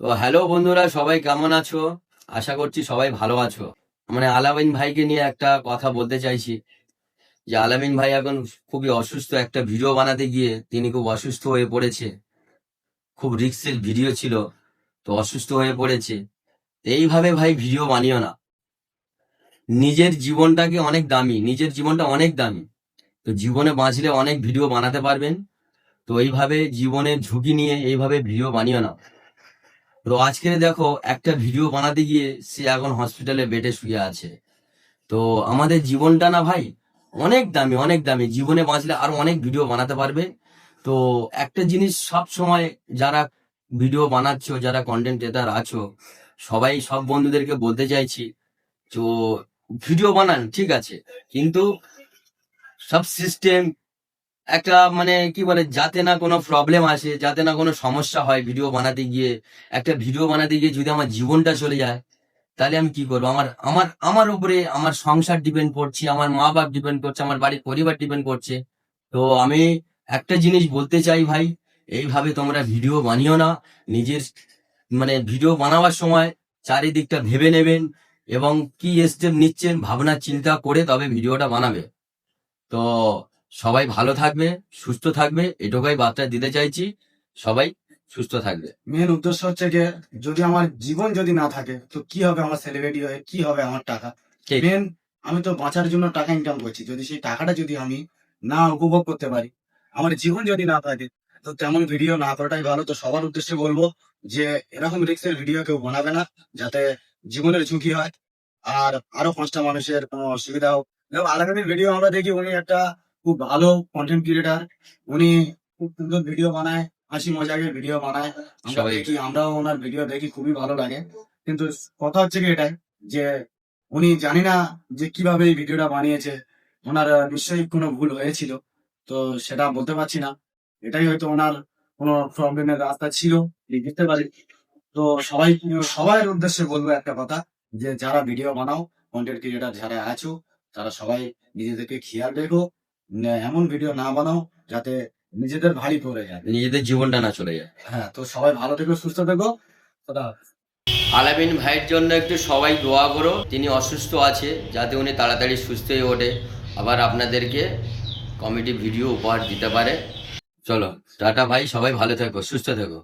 তো হ্যালো বন্ধুরা, সবাই কেমন আছো? আশা করছি সবাই ভালো আছো। মানে আলামিন ভাইকে নিয়ে একটা কথা বলতে চাইছি। যে আলামিন ভাই এখন খুবই অসুস্থ একটা ভিডিও বানাতে গিয়ে তিনি খুব অসুস্থ হয়ে পড়েছে। খুব রিক্সের ভিডিও ছিল, তো অসুস্থ হয়ে পড়েছে। এইভাবে ভাই ভিডিও বানিও না। নিজের জীবনটাকে অনেক দামি, নিজের জীবনটা অনেক দামি। তো জীবনে বাঁচলে অনেক ভিডিও বানাতে পারবেন। তো এইভাবে জীবনের ঝুঁকি নিয়ে এইভাবে ভিডিও বানিও না। তো আজকে দেখো, একটা ভিডিও বানাতে গিয়ে সে এখন হসপিটালে বেডে শুয়ে আছে। তো আমাদের জীবনটা না ভাই, অনেক দামি অনেক দামি। জীবনে বাঁচলে আরও অনেক ভিডিও বানাতে পারবে। তো একটা জিনিস সব সময় যারা ভিডিও বানাচ্ছো, যারা কন্টেন্ট ক্রিয়েটার আছো, সবাই, সব বন্ধুদেরকে বলতে চাইছি, তো ভিডিও বানান, ঠিক আছে। কিন্তু সব সিস্টেম একটা মানে কি বলে, যাতে না কোনো প্রবলেম আসে, যাতে না কোনো সমস্যা হয় ভিডিও বানাতে গিয়ে, একটা ভিডিও বানাতে গিয়ে যদি আমার জীবনটা চলে যায়, তাহলে আমি কি করব? আমার আমার আমার উপরে আমার সংসার ডিপেন্ড করছে, আমার মা বাপ ডিপেন্ড করছে, আমার বাড়ির পরিবার ডিপেন্ড করছে। তো আমি একটা জিনিস বলতে চাই ভাই, এইভাবে তোমরা ভিডিও বানিও না। নিজের মানে ভিডিও বানাবার সময় চারিদিকটা ভেবে নেবেন এবং কি স্টেপ নিচ্ছেন, ভাবনা, চিন্তা করে তবে ভিডিওটা বানাবে। তো সবাই ভালো থাকবে সুস্থ থাকবে এটুকুই বার্তা দিতে চাইছি সবাই সুস্থ থাকবে। মেন উদ্দেশ্য হচ্ছে যে যদি আমার জীবন যদি না থাকে তো কি হবে আমার সেলিব্রিটি হয়ে কি হবে আমার টাকা? মেন আমি তো বাঁচার জন্য টাকা ইনকাম করছি। যদি সেই টাকাটা যদি আমি না উপভোগ করতে পারি আমার জীবন যদি না থাকে তো তেমন ভিডিও না করাটাই ভালো। তো সবার উদ্দেশ্যে বলব যে এরকম রিক্সের ভিডিও কেউ বানাবে না যাতে জীবনের ঝুঁকি হয় আর আরও পাঁচটা মানুষের কোনো অসুবিধা হোক। যেমন ভিডিও আমরা দেখি উনি একটা খুব ভালো কন্টেন্ট ক্রিয়েটার উনি খুব সুন্দর ভিডিও বানায় হাসি মজাকের ভিডিও বানায়। আমরা দেখি আমরাও ওনার ভিডিও দেখি খুবই ভালো লাগে। কিন্তু কথা হচ্ছে কি এটাই যে উনি জানি না যে কীভাবে এই ভিডিওটা বানিয়েছে ওনার নিশ্চয়ই কোনো ভুল হয়েছিল তো সেটা বলতে পারছি না। এটাই হয়তো ওনার কোনো প্রবলেমের রাস্তা ছিল বুঝতে পারি। তো সবাই সবার উদ্দেশ্যে বলব একটা কথা যে যারা ভিডিও বানাও কন্টেন্ট ক্রিয়েটার যারা আছো তারা সবাই নিজেদেরকে খেয়াল রেখো এমন ভিডিও না বানাও যাতে নিজেদের ভারী পড়ে যায়। নিজেদের জীবনটা না চলে যায়। হ্যাঁ তো সবাই ভালো থেকো সুস্থ থেকো। আলামিন ভাইয়ের জন্য একটু সবাই দোয়া করো তিনি অসুস্থ আছে যাতে উনি তাড়াতাড়ি সুস্থ হয়ে ওঠে। আবার আপনাদেরকে কমেডি ভিডিও উপহার দিতে পারে। চলো টাটা ভাই সবাই ভালো থেকো সুস্থ থেকো।